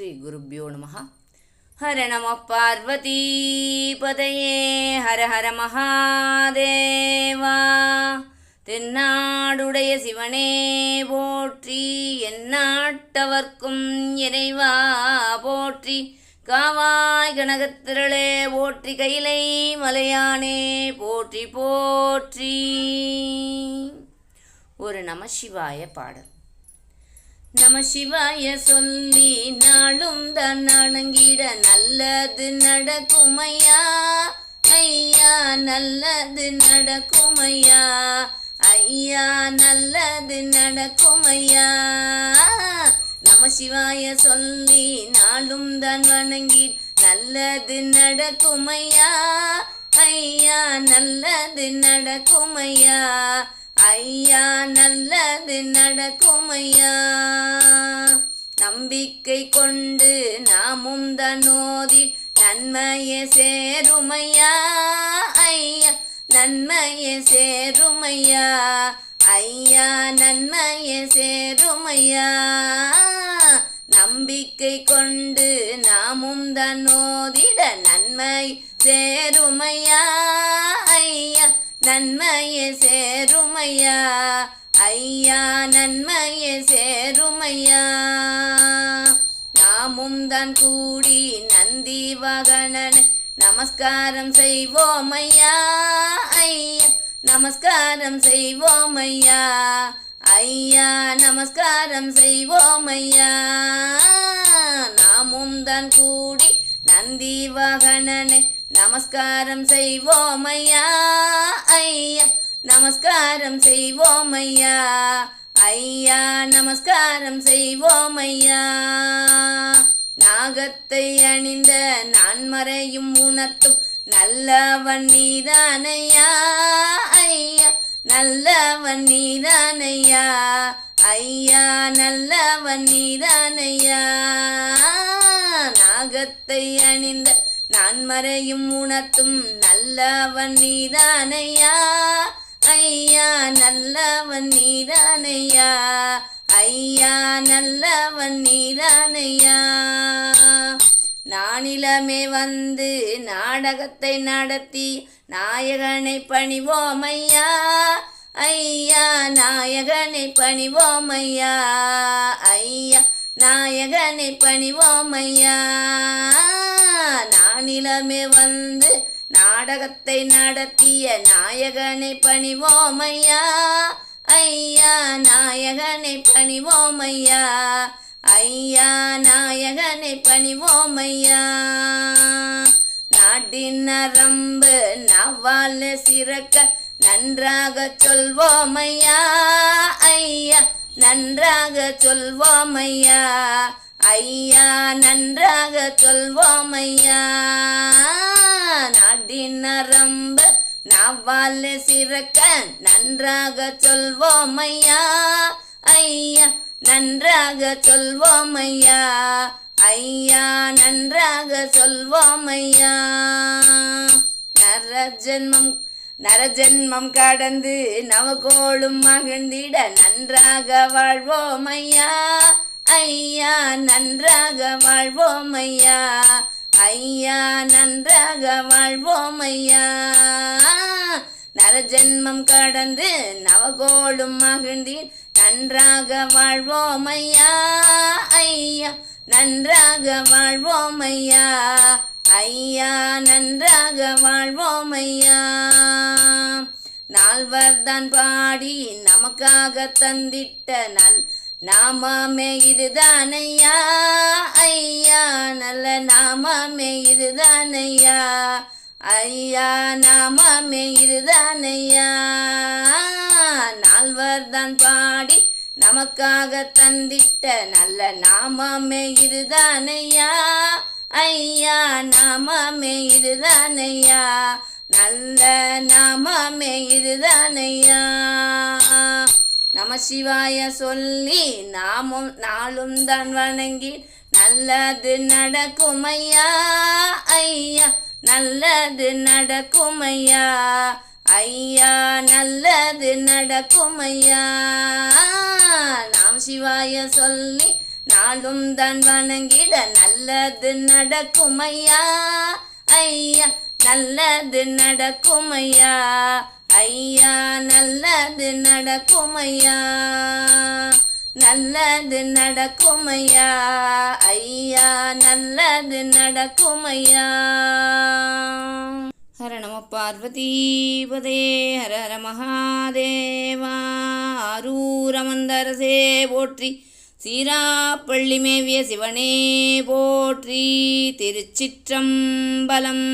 ஸ்ரீ குருப்பியோ நம ஹர நம பார்வதி பதையே. ஹர ஹர மகாதேவா. தென்னாடுடைய சிவனே போற்றி எந்நாட்டவர்க்கும் இறைவா போற்றி காவாய் கனகத்திரளே போற்றி கைலை மலையானே போற்றி போற்றி. ஒரு நமசிவாய பாடல். நம சிவாய சொல்லி நாளும் தான் நாணங்கிட நல்லது நடக்குமையா? ஐயா நல்லது நடக்குமையா? ஐயா நல்லது நடக்குமையா? நம சிவாய சொல்லி நாளும் தான் வணங்கி நல்லது நடக்குமையா? ஐயா நல்லது நடக்குமையா? ஐயா நல்லது நடக்கும் ஐயா நம்பிக்கை கொண்டு நாமும் தனோதி நன்மையே சேருமையா? ஐயா நன்மையே சேருமையா? ஐயா நன்மையே சேருமையா? நம்பிக்கை கொண்டு நாமும் தன்னோதிட நன்மை சேருமையா? ஐயா நன்மையே சேருமையா? ஐயா நன்மையே சேருமையா? நாமும் தான் கூடி நந்தி வகனன் நமஸ்காரம் செய்வோமையா? ஐயா நமஸ்காரம் செய்வோமையா? ஐயா நமஸ்காரம் செய்வோமையா? நாமும் தான் கூடி நந்தி வாகனனை நமஸ்காரம் செய்வோம் ஐயா. ஐயா நமஸ்காரம் செய்வோம் ஐயா. ஐயா நமஸ்காரம் செய்வோம் ஐயா நாகத்தை அணிந்த நான் மறையும் உணர்த்தும் நல்லவன் நீதானையா ஐயா. நல்லவன் நீதானையா ஐயா. நல்லவன் நீதானையா. நாகத்தை அணிந்த நான் மறையும் உணர்த்தும் நல்லவன் நீதானையா? ஐயா நல்லவன் நீதானையா? ஐயா நல்லவன் நீதானையா? நானிலமே வந்து நாடகத்தை நடத்தி நாயகனை பணிவோம் ஐயா ஐயா நாயகனை பணிவோம் ஐயா ஐயா நாயகனை பணிவோம் ஐயா நிலமே வந்து நாடகத்தை நடத்திய நாயகனை பணிவோம் ஐயா நாயகனை பணிவோம் ஐயா நாயகனை பணிவோமையா? நாட்டின் நரம்பு நவால சிறக்க நன்றாக சொல்வோம் ஐயா நன்றாக சொல்வோம் ஐயா ஐயா நன்றாக சொல்வோம் ஐயா நாட்டின் நரம்பு நாவால் சிறக்க நன்றாக சொல்வோம் ஐயா நன்றாக சொல்வோம் ஐயா நன்றாக சொல்வோம் சொல்வோமையா? நரஜென்மம் நரஜென்மம் கடந்து நவகோளும் மகிழ்ந்திட நன்றாக வாழ்வோம் ஐயா ஐயா நன்றாக வாழ்வோமையா. ஐயா நன்றாக வாழ்வோமையா. நரஜன்மம் கடந்து நவகோளும் மகிழ்ந்தீர் நன்றாக வாழ்வோமையா. ஐயா நன்றாக வாழ்வோமையா. ஐயா நன்றாக வாழ்வோமையா. நால்வர்தான் பாடி நமக்காக தந்திட்ட நல் நாமாமே இதுதானையா? ஐயா நல்ல நாமாமே இதுதானையா? ஐயா நாமாமே இதுதானையா? நால்வர்தான் பாடி நமக்காக தந்திட்ட நல்ல நாமாமே இதுதானையா? ஐயா நாமாமே இதுதானையா? நல்ல நாமாமே இதுதானையா? நம சிவாய சொல்லி நாமும் நாளும் தான் வணங்கி நல்லது நடக்குமையா? ஐயா நல்லது நடக்குமையா? ஐயா நல்லது நடக்குமையா? நாம் சிவாய சொல்லி நாளும் தான் வணங்கிட நல்லது நடக்கும் ஐயா ஐயா நல்லது நடக்கும் ஐயா ஐயா நல்லது நடக்கும் ஐயா நல்லது நடக்கும் ஐயா ஐயா நல்லது நடக்கும் ஐயா ஹர நம பார்வதீபதே ஹர ஹர மகாதேவா. ஆரூரமந்தரசே போற்றி சீராப்பள்ளி மேவிய சிவனே போற்றி திருச்சிற்றம்பலம்.